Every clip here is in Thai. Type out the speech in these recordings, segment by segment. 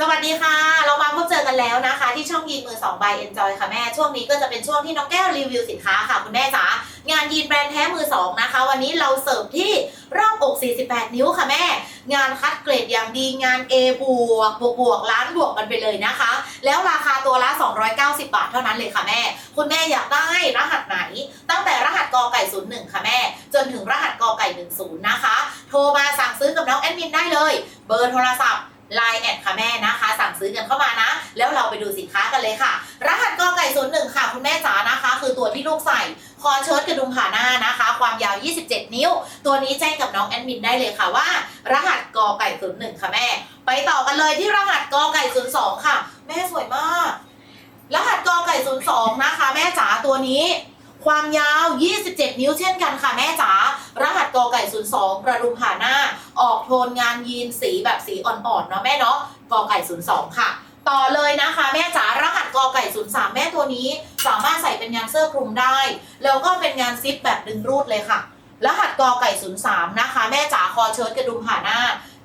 สวัสดีค่ะ เรามาพบเจอกันแล้วนะคะ ที่ช่องยีนมือ2 by Enjoy ค่ะแม่ ช่วงนี้ก็จะเป็นช่วงที่น้องแก้วรีวิวสินค้าค่ะคุณแม่จ๋างานยีนแบรนด์แท้มือ2นะคะ วันนี้เราเสิร์ฟที่รอบอก 48 นิ้วค่ะแม่ งานคัดเกรดอย่างดีงาน A บวกบวกบวกล้านบวกกันไปเลยนะคะ แล้วราคาตัวละ 290 บาทเท่านั้นเลยค่ะแม่ คุณแม่อยากได้รหัสไหน ตั้งแต่รหัสกอไก่ 01 ค่ะแม่ จนถึงรหัสกอไก่ 10 นะคะ โทรมาสั่งซื้อกับน้องแอดมินได้เลย เบอร์โทรศัพท์ Line แอดค่ะแม่นะคะ สั่งซื้อกันเข้ามานะ แล้วเราไปดูสินค้ากันเลยค่ะ รหัสกอไก่01ค่ะ คุณแม่จ๋านะคะ คือตัวที่ลูกใส่คอเชิ้ตกระดุมขาหน้านะคะ ความยาว 27 นิ้ว ตัวนี้แจ้งกับน้องแอดมินได้เลยค่ะว่า รหัสกอไก่01ค่ะแม่ ไปต่อกันเลยที่รหัสกอไก่02ค่ะ แม่สวยมาก รหัสกอไก่02นะคะ แม่จ๋าตัวนี้ ความยาว 27 นิ้วเช่นกันค่ะแม่จ๋ารหัสกอไก่ 02กระดุมผ่าหน้า ออกโทนงานยีนสีแบบสีอ่อนๆเนาะแม่เนาะกอไก่ 02 ค่ะต่อเลยนะคะแม่จ๋ารหัสกอไก่ 03 แม่ตัวนี้ สามารถใส่เป็นงานเสื้อคลุมได้ แล้วก็เป็นงานซิปแบบดึงรูดเลยค่ะ รหัสกอไก่ 03 นะคะ แม่จ๋าคอเชิ้ตกระดุมผ่าหน้า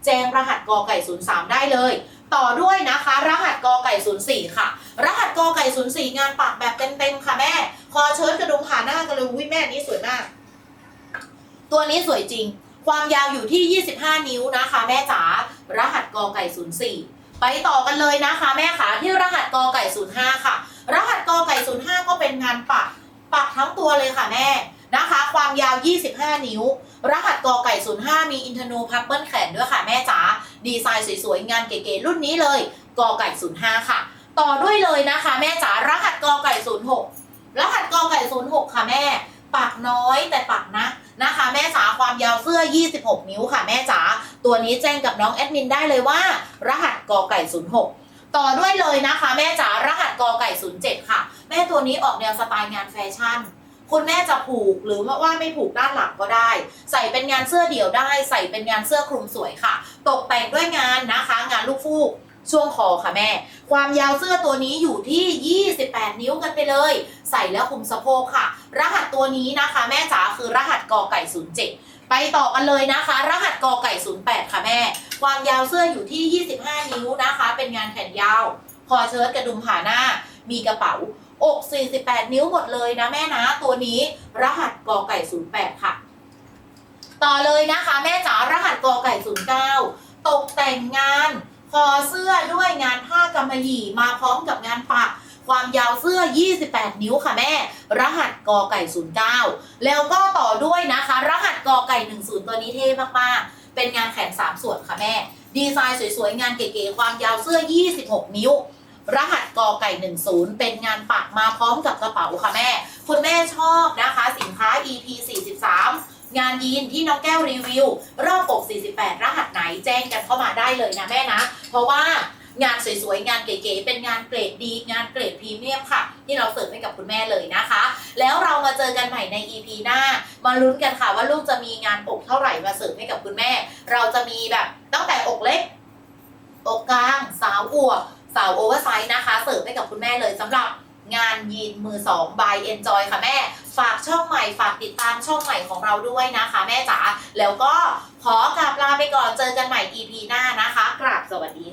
แจ้งรหัสกอไก่ 03 ได้เลย ต่อด้วยนะคะ รหัสกอไก่ 04 ค่ะ รหัสกอไก่ 04 งานปักแบบเต็มๆค่ะแม่ คอเชิ้ตกระดุมผ่าหน้ากันเลยวิแม่นี้สวยมาก ตัวนี้สวยจริง ความยาวอยู่ที่ 25 นิ้วนะคะ แม่จ๋ารหัสกอไก่04 ไปต่อกันเลยนะคะ แม่ขาที่รหัสกอไก่05 ค่ะ รหัสกอไก่05 ก็เป็นงานปักปักทั้งตัวเลยค่ะแม่นะคะ ความยาว 25 นิ้ว รหัสกอไก่ 05 มีอินทนูพับเบิ้ลแขนด้วยค่ะแม่จ๋าดีไซน์สวยๆ งานเก๋ๆรุ่นนี้เลยกอไก่ 05 ค่ะ ต่อด้วยเลยนะคะ แม่จ๋ารหัสกอไก่ 06 รหัสกอไก่06ค่ะแม่ปักน้อยแต่ปักนะนะคะ แม่จ๋าความยาวเสื้อ 26 นิ้วค่ะแม่จ๋าตัวนี้แจ้งกับน้องแอดมินได้เลยว่า รหัสกอไก่06ต่อด้วยเลยนะคะ แม่จ๋ารหัสกอไก่07ค่ะ แม่ตัวนี้ออกแนวสไตล์งานแฟชั่นคุณแม่จะผูกหรือว่าไม่ผูกด้านหลังก็ได้ ใส่เป็นงานเสื้อเดี่ยวได้ ใส่เป็นงานเสื้อคลุมสวยค่ะ ตกแต่งด้วยงานนะคะ งานลูกฟูกช่วงคอค่ะแม่ ความยาวเสื้อตัวนี้อยู่ที่ 28 นิ้วกันไปเลย ใส่แล้วคุมสะโพกค่ะ รหัสตัวนี้นะคะ แม่จ๋าคือรหัสกอไก่ 07 ไปต่อกันเลยนะคะ รหัสกอไก่ 08 ค่ะแม่ ความยาวเสื้ออยู่ที่ 25 นิ้วนะคะ เป็นงานแขนยาว คอเชิ้ตกระดุมผ่าหน้า มีกระเป๋าอก 48 นิ้วหมดเลยนะแม่นะ ตัวนี้รหัสกอไก่ 08 ค่ะ ต่อเลยนะคะ แม่จ๋ารหัสกอไก่ 09 ตกแต่งงาน คอเสื้อด้วยงานผ้ากำมะหยี่มาพร้อมกับงานปัก ความยาวเสื้อ 28 นิ้วค่ะแม่ รหัสกอไก่ 09 แล้วก็ต่อด้วยนะคะ รหัสกอไก่ 10 ตัวนี้เท่มากๆ เป็นงานแขน 3 ส่วนค่ะแม่ ดีไซน์สวยๆ งานเก๋ๆ ความยาวเสื้อ 26 นิ้วรหัสกอไก่ 10 เป็นงานปักมาพร้อมกับกระเป๋าค่ะแม่ คุณแม่ชอบนะคะ สินค้า EP 43 งานยีนที่น้องแก้วรีวิว รอบอก 48 รหัสไหนแจ้งกันเข้ามาได้เลยนะแม่นะ เพราะว่างานสวยๆ งานเก๋ๆ เป็นงานเกรดดี งานเกรดพรีเมียมค่ะ ที่เราเสิร์ฟให้กับคุณแม่เลยนะคะ แล้วเรามาเจอกันใหม่ใน EP หน้า มาลุ้นกันค่ะว่าลูกจะมีงานอกเท่าไหร่มาเสิร์ฟให้กับคุณแม่ เราจะมีแบบตั้งแต่อกเล็ก อกกลาง สาวอวบสาวโอเวอร์ไซส์นะคะ เสิร์ฟให้กับคุณแม่เลยสำหรับงานยีนมือ2 by Enjoy ค่ะแม่ ฝากช่องใหม่ฝากติดตามช่องใหม่ของเราด้วยนะคะ แม่จ๋าแล้วก็ขอกราบลาไปก่อนเจอกันใหม่ EP หน้านะคะกราบสวัสดี